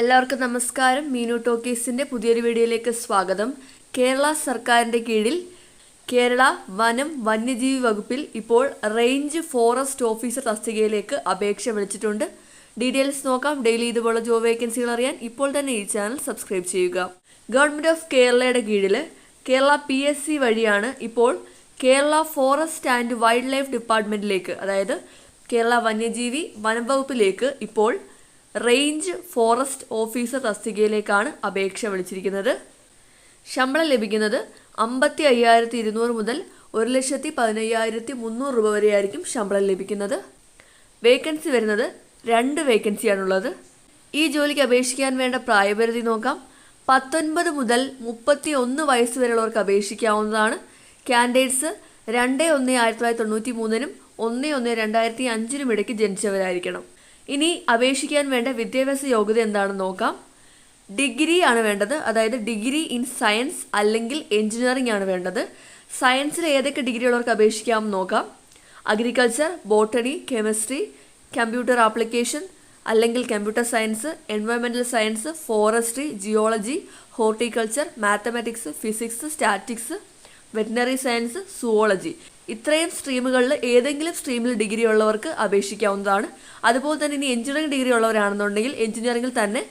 എല്ലാവർക്കും നമസ്കാരം. മീനു ടോക്കീസിന്റെ പുതിയൊരു വീഡിയോയിലേക്ക് സ്വാഗതം. കേരള സർക്കാരിന്റെ കീഴിൽ കേരള വനം വന്യജീവി വകുപ്പിൽ ഇപ്പോൾ റേഞ്ച് ഫോറസ്റ്റ് ഓഫീസർ തസ്തികയിലേക്ക് അപേക്ഷ വിളിച്ചിട്ടുണ്ട്. ഡീറ്റെയിൽസ് നോക്കാം. ഡെയിലി ഇതുപോലെ ജോബ് വേക്കൻസികൾ അറിയാൻ ഇപ്പോൾ തന്നെ ഈ ചാനൽ സബ്സ്ക്രൈബ് ചെയ്യുക. ഗവൺമെന്റ് ഓഫ് കേരളയുടെ കീഴിൽ കേരള പി എസ് സി വഴിയാണ് ഇപ്പോൾ Kerala forest and wildlife ഡിപ്പാർട്ട്മെന്റിലേക്ക് അതായത് കേരള വന്യജീവി വനം വകുപ്പിലേക്ക് ഇപ്പോൾ റേഞ്ച് ഫോറസ്റ്റ് ഓഫീസർ തസ്തികയിലേക്കാണ് അപേക്ഷ വിളിച്ചിരിക്കുന്നത്. ശമ്പളം ലഭിക്കുന്നത് അമ്പത്തി അയ്യായിരത്തി ഇരുന്നൂറ് മുതൽ ഒരു ലക്ഷത്തി പതിനയ്യായിരത്തി മുന്നൂറ് രൂപ വരെയായിരിക്കും ശമ്പളം ലഭിക്കുന്നത്. വേക്കൻസി വരുന്നത് രണ്ട് വേക്കൻസിയാണുള്ളത്. ഈ ജോലിക്ക് അപേക്ഷിക്കാൻ വേണ്ട പ്രായപരിധി നോക്കാം. പത്തൊൻപത് മുതൽ മുപ്പത്തി ഒന്ന് വയസ്സ് വരെയുള്ളവർക്ക് അപേക്ഷിക്കാവുന്നതാണ്. കാൻഡിഡേറ്റ്സ് രണ്ട് ഒന്ന് ആയിരത്തി തൊള്ളായിരത്തി തൊണ്ണൂറ്റി മൂന്നിനും ഒന്ന് ഒന്ന് രണ്ടായിരത്തി അഞ്ചിനും ഇടയ്ക്ക് ജനിച്ചവരായിരിക്കണം. ഇനി അപേക്ഷിക്കാൻ വേണ്ട വിദ്യാഭ്യാസ യോഗ്യത എന്താണെന്ന് നോക്കാം. ഡിഗ്രി ആണ് വേണ്ടത്. അതായത് ഡിഗ്രി ഇൻ സയൻസ് അല്ലെങ്കിൽ എഞ്ചിനീയറിംഗ് ആണ് വേണ്ടത്. സയൻസിൽ ഏതൊക്കെ ഡിഗ്രി ഉള്ളവർക്ക് അപേക്ഷിക്കാം നോക്കാം. Agriculture botany chemistry computer application അല്ലെങ്കിൽ computer science എൻവയോൺമെന്റൽ science forestry geology horticulture mathematics physics statics veterinary science zoology. ഇത്രയും സ്ട്രീമുകളിൽ ഏതെങ്കിലും സ്ട്രീമിൽ ഡിഗ്രി ഉള്ളവർക്ക് അപേക്ഷിക്കാവുന്നതാണ്. അതുപോലെ തന്നെ ഇനി എഞ്ചിനീയറിംഗ് ഡിഗ്രി ഉള്ളവരാണെന്നുണ്ടെങ്കിൽ എഞ്ചിനീയറിംഗിൽ തന്നെ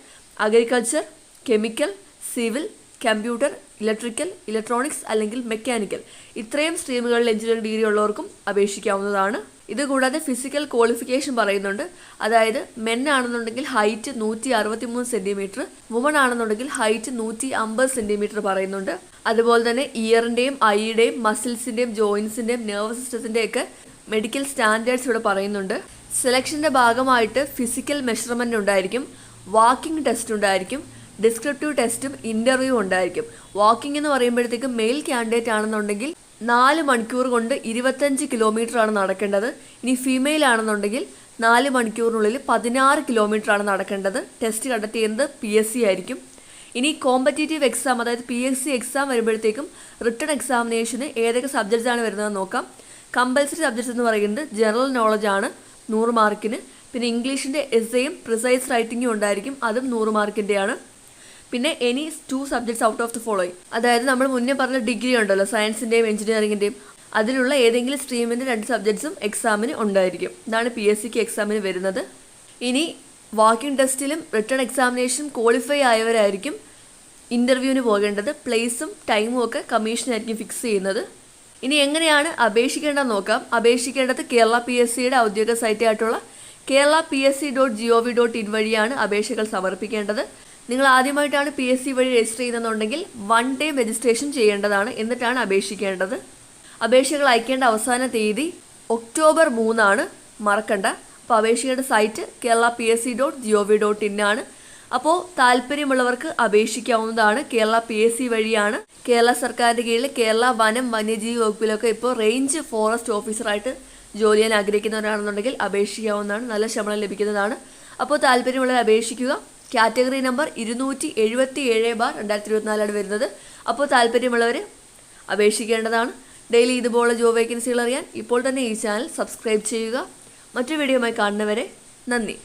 agriculture chemical civil computer electrical electronics അല്ലെങ്കിൽ മെക്കാനിക്കൽ ഇത്രയും സ്ട്രീമുകളിൽ എഞ്ചിനീയറിംഗ് ഡിഗ്രി ഉള്ളവർക്കും അപേക്ഷിക്കാവുന്നതാണ്. ഇതുകൂടാതെ ഫിസിക്കൽ ക്വാളിഫിക്കേഷൻ പറയുന്നുണ്ട്. അതായത് മെൻ ആണെന്നുണ്ടെങ്കിൽ ഹൈറ്റ് നൂറ്റി അറുപത്തി മൂന്ന് സെന്റിമീറ്റർ വുമൺ ആണെന്നുണ്ടെങ്കിൽ ഹൈറ്റ് നൂറ്റി അമ്പത് സെന്റിമീറ്റർ പറയുന്നുണ്ട്. അതുപോലെ തന്നെ ഇയറിന്റെയും ഐയുടെയും മസിൽസിന്റെയും ജോയിൻസിന്റെയും നെർവ് സിസ്റ്റത്തിന്റെ ഒക്കെ മെഡിക്കൽ സ്റ്റാൻഡേർഡ്സ് ഇവിടെ പറയുന്നുണ്ട്. സെലക്ഷന്റെ ഭാഗമായിട്ട് ഫിസിക്കൽ മെഷർമെന്റ് ഉണ്ടായിരിക്കും. വാക്കിംഗ് ടെസ്റ്റ് ഉണ്ടായിരിക്കും. ഡിസ്ക്രിപ്റ്റീവ് ടെസ്റ്റും ഇന്റർവ്യൂ ഉണ്ടായിരിക്കും. വാക്കിംഗ് എന്ന് പറയുമ്പോഴത്തേക്കും മെയിൽ കാൻഡിഡേറ്റ് ആണെന്നുണ്ടെങ്കിൽ നാല് മണിക്കൂർ കൊണ്ട് ഇരുപത്തഞ്ച് ആണ് നടക്കേണ്ടത്. ഇനി ഫീമെയിൽ ആണെന്നുണ്ടെങ്കിൽ നാല് മണിക്കൂറിനുള്ളിൽ പതിനാറ് കിലോമീറ്റർ ആണ് നടക്കേണ്ടത് ടെസ്റ്റ് കണ്ടെത്തിയത് പി എസ് സി ആയിരിക്കും. ഇനി കോമ്പറ്റേറ്റീവ് എക്സാം അതായത് പി എസ് സി എക്സാം വരുമ്പോഴത്തേക്കും റിട്ടേൺ എക്സാമിനേഷന് ഏതൊക്കെ സബ്ജക്ട്സ് ആണ് വരുന്നതെന്ന് നോക്കാം. കമ്പൽസറി സബ്ജക്ട്സ് എന്ന് പറയുന്നത് ജനറൽ നോളജ് ആണ് നൂറ് മാർക്കിന് പിന്നെ ഇംഗ്ലീഷിന്റെ എസ്സേയും പ്രിസൈസ് റൈറ്റിംഗും ഉണ്ടായിരിക്കും അതും നൂറ് മാർക്കിന്റെയാണ് പിന്നെ any two subjects out of the following അതായത് നമ്മൾ മുന്നേ പറഞ്ഞ ഡിഗ്രി ഉണ്ടല്ലോ സയൻസിന്റെയും എഞ്ചിനീയറിംഗിന്റെയും അതിലുള്ള ഏതെങ്കിലും സ്ട്രീമിന്റെ രണ്ട് സബ്ജക്ട്സും എക്സാമിന് ഉണ്ടായിരിക്കും. ഇതാണ് പി എസ് സിക്ക് എക്സാമിന് വരുന്നത്. ഇനി വാക്കിംഗ് ടെസ്റ്റിലും റിട്ടേൺ എക്സാമിനേഷനും ക്വാളിഫൈ ആയവരായിരിക്കും ഇന്റർവ്യൂവിന് പോകേണ്ടത്. പ്ലേസും ടൈമും ഒക്കെ കമ്മീഷനായിരിക്കും ഫിക്സ് ചെയ്യുന്നത്. ഇനി എങ്ങനെയാണ് അപേക്ഷിക്കേണ്ടതെന്ന് നോക്കാം. അപേക്ഷിക്കേണ്ടത് കേരള പി എസ് സിയുടെ ഔദ്യോഗിക സൈറ്റായിട്ടുള്ള Kerala P S C dot G O V dot in വഴിയാണ് അപേക്ഷകൾ സമർപ്പിക്കേണ്ടത്. നിങ്ങൾ ആദ്യമായിട്ടാണ് പി എസ് സി വഴി രജിസ്റ്റർ ചെയ്യുന്നതെന്നുണ്ടെങ്കിൽ വൺ ഡേ രജിസ്ട്രേഷൻ ചെയ്യേണ്ടതാണ് എന്നിട്ടാണ് അപേക്ഷിക്കേണ്ടത്. അപേക്ഷകൾ അയക്കേണ്ട അവസാന തീയതി ഒക്ടോബർ മൂന്നാണ്. മറക്കണ്ട. അപ്പോൾ അപേക്ഷയുടെ site Kerala P S C dot G O V dot in ആണ്. അപ്പോൾ താല്പര്യമുള്ളവർക്ക് അപേക്ഷിക്കാവുന്നതാണ് കേരള പി എസ് സി വഴിയാണ്. കേരള സർക്കാരിന്റെ കീഴിൽ കേരള വനം വന്യജീവി വകുപ്പിലൊക്കെ ഇപ്പോൾ റേഞ്ച് ഫോറസ്റ്റ് ഓഫീസറായിട്ട് ജോലി ചെയ്യാൻ ആഗ്രഹിക്കുന്നവരാണെന്നുണ്ടെങ്കിൽ അപേക്ഷിക്കാവുന്നതാണ്. നല്ല ശമ്പളം ലഭിക്കുന്നതാണ്. അപ്പോൾ താല്പര്യമുള്ളവർ അപേക്ഷിക്കുക. കാറ്റഗറി നമ്പർ ഇരുന്നൂറ്റി എഴുപത്തി ഏഴ് ബാർ രണ്ടായിരത്തി ഇരുപത്തിനാലാണ് വരുന്നത്. അപ്പോൾ താല്പര്യമുള്ളവർ അപേക്ഷിക്കേണ്ടതാണ്. ഡെയിലി ഇതുപോലെ ജോബ് വേക്കൻസികൾ അറിയാൻ ഇപ്പോൾ തന്നെ ഈ ചാനൽ സബ്സ്ക്രൈബ് ചെയ്യുക. മറ്റു വീഡിയോയുമായി കാണുന്നവരെ നന്ദി.